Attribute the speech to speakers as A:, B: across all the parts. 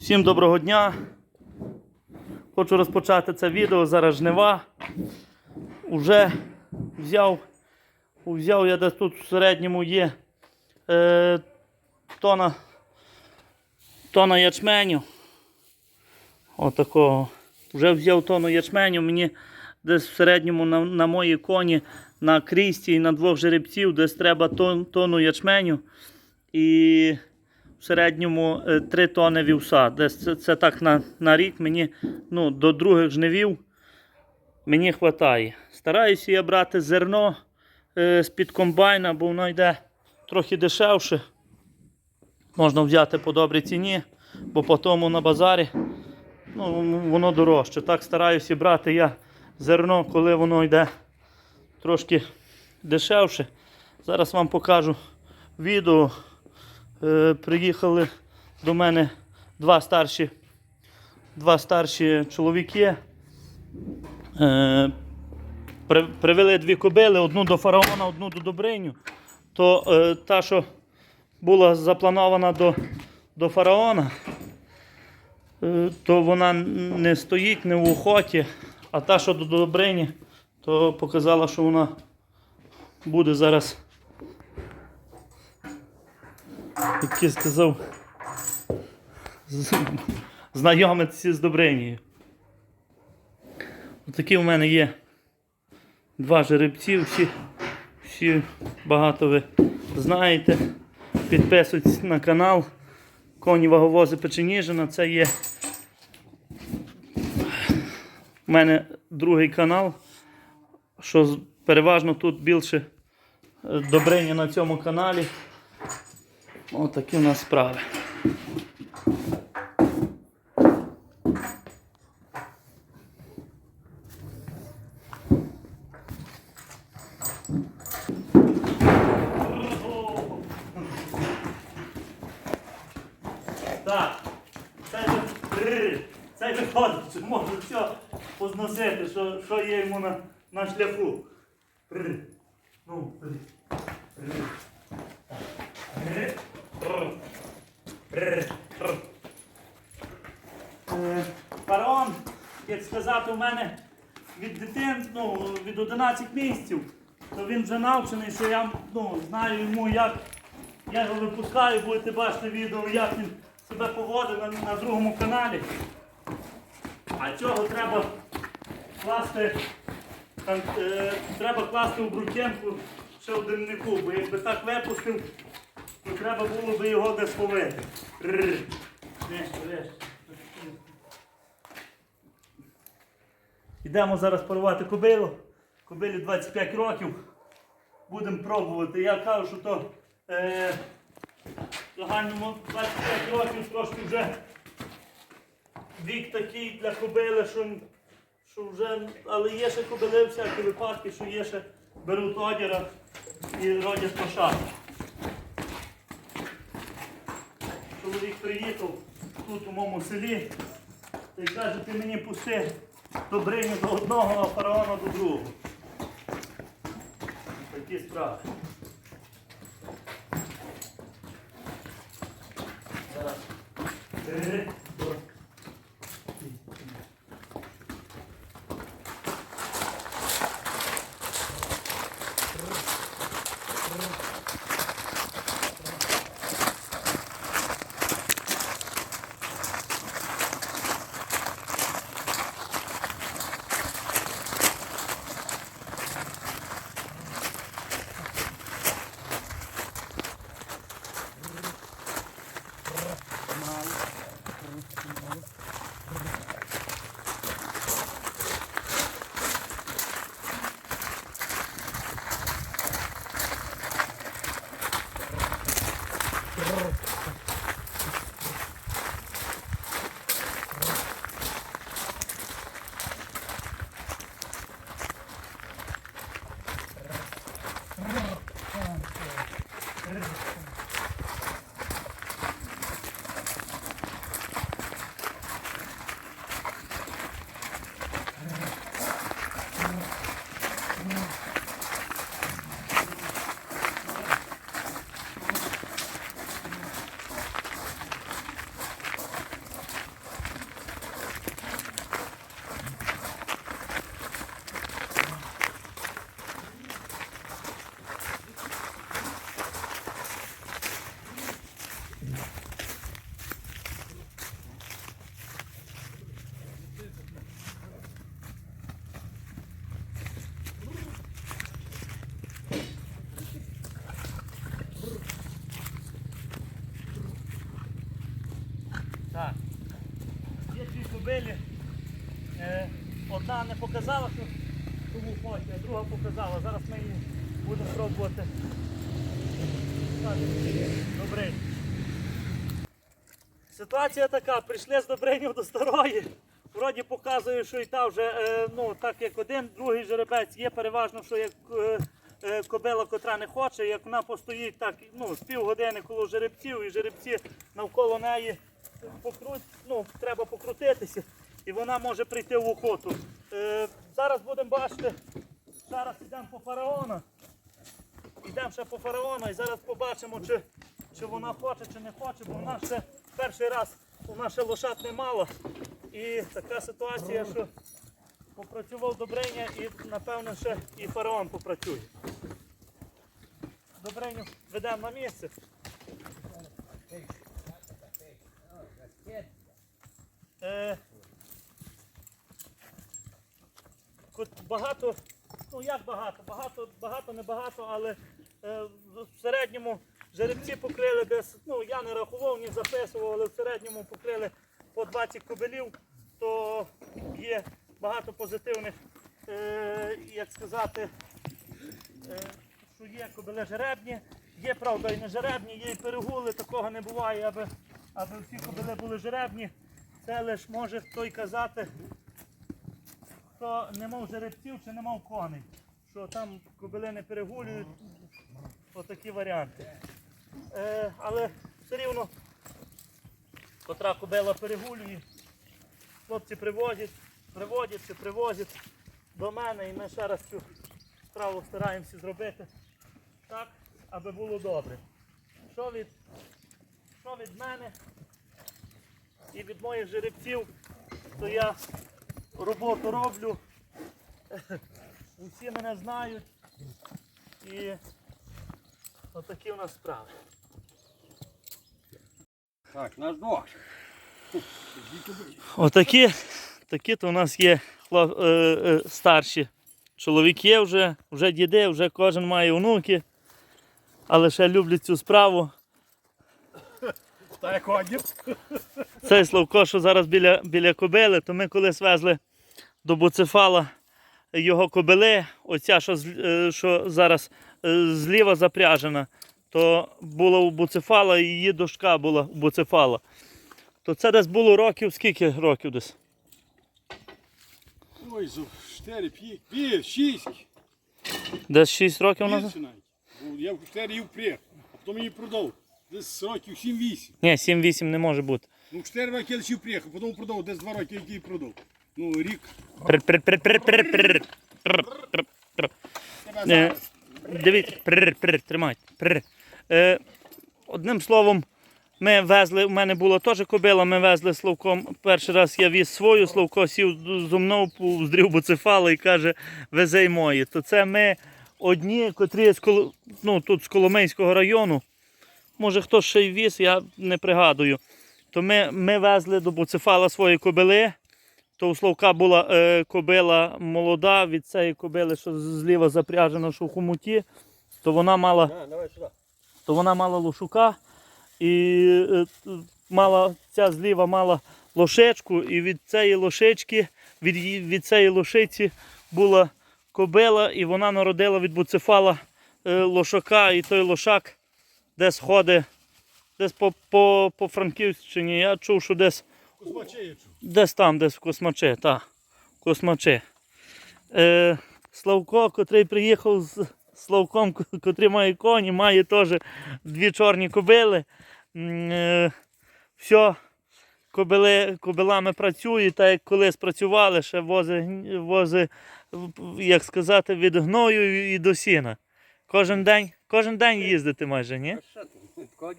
A: Всім доброго дня. Хочу розпочати це відео. Зараз жнива. Уже взяв, взяв я десь тут в середньому є е, тона, тона ячменю. Отакого. Вже взяв тонну ячменю. Мені десь в середньому на, на мої коні на крісті і на двох жеребців десь треба тон, тонну ячменю. І середньому 3 тони вівса. Десь це, це так на, на рік мені ну, до других жнивів мені вистачає. Стараюся я брати зерно е, з-під комбайна, бо воно йде трохи дешевше. Можна взяти по добрій ціні, бо по тому на базарі ну, воно дорожче. Так стараюся брати я зерно, коли воно йде трошки дешевше. Зараз вам покажу відео. Е, приїхали до мене два старші, два старші чоловіки. Е, при, привели дві кобили, одну до фараона, одну до Добриню. То е, та, що була запланована до, до фараона, е, то вона не стоїть не в охоті, а та, що до Добрині, то показала, що вона буде зараз як я сказав, з- знайомитися з Добринією. Отакі у мене є два жеребці, всі, всі багато ви знаєте. Підписуйтесь на канал. Коні ваговози Печеніжина. Це є у мене другий канал, що переважно тут більше е, Добрині на цьому каналі. Отакі у нас справи. Так, це вже це виходить, що можу все позносити, що, що є йому на, на шляху. Фараон, як сказати, у мене від дитин, ну, від 11 місяців, то він вже навчений, що я ну, знаю йому, як я його випускаю, будете бачити відео, як він себе поводить на, на другому каналі. А цього треба класти, там, е, треба класти у брукенку ще в димнику, бо якби так випустив, то треба було би його десь повити. Йдемо зараз порвати кобилу. Кобилі 25 років. Будемо пробувати. Я кажу, що то е, загальному 25 років трошки вже вік такий для кобили, що, що вже. Але є ще кобили всякі випадки, що є ще беруть одіра і родять лошад. Чоловік приїхав тут у моєму селі та й каже, ти мені пусти добриню до одного, а фараона до другого. Такі справи. Кобилі. Е, одна не показала, що тому хоче, а друга показала. Зараз ми її будемо пробувати. Добрий. Ситуація така, прийшли з Добринів до старої. Вроді показує, що і та вже, е, ну, так як один, другий жеребець є переважно, що як е, кобила, котра не хоче, як вона постоїть так, ну, з півгодини коло жеребців, і жеребці навколо неї покрут, ну, треба покрутитися, і вона може прийти в охоту. Е, зараз будемо бачити, зараз йдемо по фараона. Йдемо ще по фараону і зараз побачимо, чи, чи вона хоче, чи не хоче, бо вона ще перший раз вона ще лошад не мала. І така ситуація, що попрацював Добриня і напевно ще і фараон попрацює. Добриню ведемо на місце. Е, багато, ну як багато, багато, багато, не багато, але е, в середньому жеребці покрили десь, ну я не рахував, ні записував, але в середньому покрили по 20 кобелів, то є багато позитивних, е, як сказати, що є кобили жеребні, є, правда, і не жеребні, є і перегули, такого не буває, аби, аби всі кобили були жеребні. Це лише може хто й казати, хто не мав жеребців чи не мав коней. Що там кобили не перегулюють, отакі варіанти. Е, але все рівно, котра кобила перегулює, хлопці привозять, приводять чи привозять до мене і ми ще раз цю справу стараємося зробити так, аби було добре. Що від, що від мене і від моїх жеребців, то я роботу роблю. Усі мене знають. І отакі у нас справи.
B: Так, наш дощ.
A: Отакі, такі то у нас є хлоп, е, е, старші чоловіки вже, вже діди, вже кожен має онуки, але ще люблять цю справу.
B: Та як одір.
A: Цей Славко, що зараз біля, біля кобили, то ми колись везли до Буцефала його кобили, оця, що, е, що зараз е, зліва запряжена, то була у Буцефала і її дошка була у Буцефала. То це десь було років, скільки років десь?
B: Ой, 4, 5, 5, 6.
A: Десь 6 років назад?
B: Навіть. Бо Я в 4 їв приїхав, а потім її продав. Десь років 7-8.
A: Ні, 7-8 не може бути.
B: Ну, 4 роки я лишив приїхав, потім продав, десь 2 роки, який продав. Ну, рік. Тебе
A: Е,
B: зараз.
A: Дивіться, прр, прр, тримайте. Е, одним словом, ми везли, у мене була теж кобила, ми везли Славком. Перший раз я віз свою, Славко сів зо мною, здрів буцефала і каже, вези й мої. То це ми одні, котрі з, Коло- ну, тут з Коломийського району. Може хтось ще й віз, я не пригадую. То ми, ми везли до буцефала свої кобили. То у Славка була е, кобила молода від цієї кобили, що зліва запряжена, що в хомуті, то вона мала, то вона мала лошука. І е, мала, ця зліва мала лошечку, і від цієї лошечки, від, від цієї лошиці була кобила, і вона народила від буцефала е, лошака, і той лошак десь ходить, десь по, по, по Франківщині. Я чув, що десь
B: Кузьмачеєчу.
A: Десь там, десь в Космаче, так. Космаче. Е, Славко, котрий приїхав з Славком, котрий має коні, має теж дві чорні кобили. Е, все, кобили, кобилами працює, так як колись працювали, ще вози, вози, як сказати, від гною і до сіна. Кожен день, кожен день їздити майже, ні?
B: Що ти? Такого.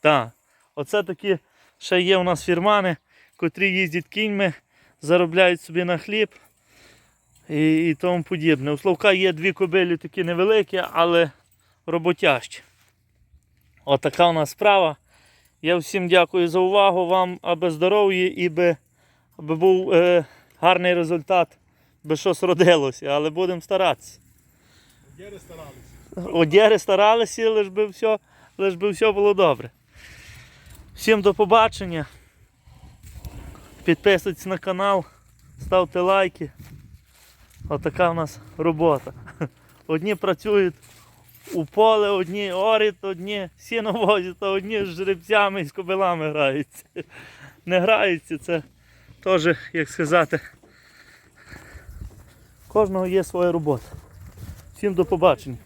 A: Так. Оце такі ще є у нас фірмани, котрі їздять кіньми, заробляють собі на хліб і, і тому подібне. У Славка є дві кобилі такі невеликі, але роботящі. Отака у нас справа. Я всім дякую за увагу, вам аби здоров'я і би, аби був е, гарний результат, би щось родилося, але будемо старатися.
B: Дєри старалися.
A: Одєри старалися, лиш би все, лиш би все було добре. Всім до побачення. Підписуйтесь на канал, ставте лайки. Отака в нас робота. Одні працюють у поле, одні орять, одні сіно возять, а одні з жеребцями і з кобилами граються. Не граються, це теж, як сказати, кожного є своя робота. Всім до побачення.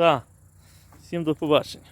A: Так, всім до побачення.